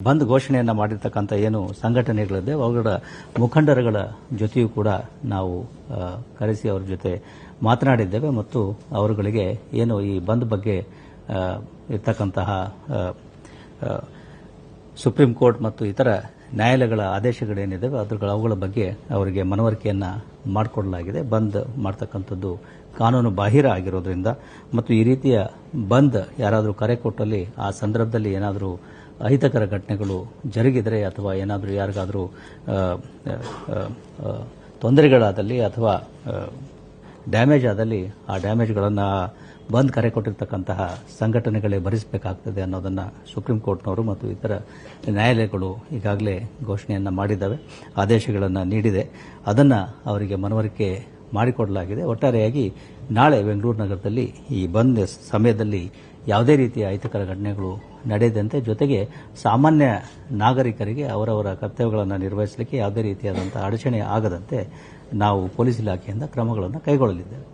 ಬಂದ್ ಘೋಷಣೆಯನ್ನು ಮಾಡಿರ್ತಕ್ಕಂಥ ಏನು ಸಂಘಟನೆಗಳಿದೆ, ಅವುಗಳ ಮುಖಂಡರುಗಳ ಜೊತೆಯೂ ಕೂಡ ನಾವು ಕರೆಸಿ ಅವರ ಜೊತೆ ಮಾತನಾಡಿದ್ದೇವೆ ಮತ್ತು ಅವರುಗಳಿಗೆ ಏನು ಈ ಬಂದ್ ಬಗ್ಗೆ ಇರ್ತಕ್ಕಂತಹ ಸುಪ್ರೀಂ ಕೋರ್ಟ್ ಮತ್ತು ಇತರ ನ್ಯಾಯಾಲಯಗಳ ಆದೇಶಗಳೇನಿದ್ದಾವೆ ಅದ್ರ ಅವುಗಳ ಬಗ್ಗೆ ಅವರಿಗೆ ಮನವರಿಕೆಯನ್ನ ಮಾಡಿಕೊಡಲಾಗಿದೆ. ಬಂದ್ ಮಾಡ್ತಕ್ಕಂಥದ್ದು ಕಾನೂನು ಬಾಹಿರ ಆಗಿರೋದ್ರಿಂದ ಮತ್ತು ಈ ರೀತಿಯ ಬಂದ್ ಯಾರಾದರೂ ಕರೆ ಕೊಟ್ಟಲ್ಲಿ ಆ ಸಂದರ್ಭದಲ್ಲಿ ಏನಾದರೂ ಅಹಿತಕರ ಘಟನೆಗಳು ಜರುಗಿದರೆ ಅಥವಾ ಏನಾದರೂ ಯಾರಿಗಾದರೂ ತೊಂದರೆಗಳಾದಲ್ಲಿ ಅಥವಾ ಡ್ಯಾಮೇಜ್ ಆದಲ್ಲಿ ಆ ಡ್ಯಾಮೇಜ್ಗಳನ್ನು ಬಂದ್ ಕರೆ ಕೊಟ್ಟಿರ್ತಕ್ಕಂತಹ ಸಂಘಟನೆಗಳೇ ಭರಿಸಬೇಕಾಗ್ತದೆ ಅನ್ನೋದನ್ನು ಸುಪ್ರೀಂ ಕೋರ್ಟ್ನವರು ಮತ್ತು ಇತರ ನ್ಯಾಯಾಲಯಗಳು ಈಗಾಗಲೇ ಘೋಷಣೆಯನ್ನು ಮಾಡಿದ್ದಾವೆ, ಆದೇಶಗಳನ್ನು ನೀಡಿದೆ. ಅದನ್ನು ಅವರಿಗೆ ಮನವರಿಕೆ ಮಾಡಿಕೊಡಲಾಗಿದೆ. ಒಟ್ಟಾರೆಯಾಗಿ ನಾಳೆ ಬೆಂಗಳೂರು ನಗರದಲ್ಲಿ ಈ ಬಂದ್ ಸಮಯದಲ್ಲಿ ಯಾವುದೇ ರೀತಿಯ ಅಹಿತಕರ ಘಟನೆಗಳು ನಡೆಯದಂತೆ ಜೊತೆಗೆ ಸಾಮಾನ್ಯ ನಾಗರಿಕರಿಗೆ ಅವರವರ ಕರ್ತವ್ಯಗಳನ್ನು ನಿರ್ವಹಿಸಲಿಕ್ಕೆ ಯಾವುದೇ ರೀತಿಯಾದಂತಹ ಅಡಚಣೆ ಆಗದಂತೆ ನಾವು ಪೊಲೀಸ್ ಇಲಾಖೆಯಿಂದ ಕ್ರಮಗಳನ್ನು ಕೈಗೊಳ್ಳಲಿದ್ದೇವೆ.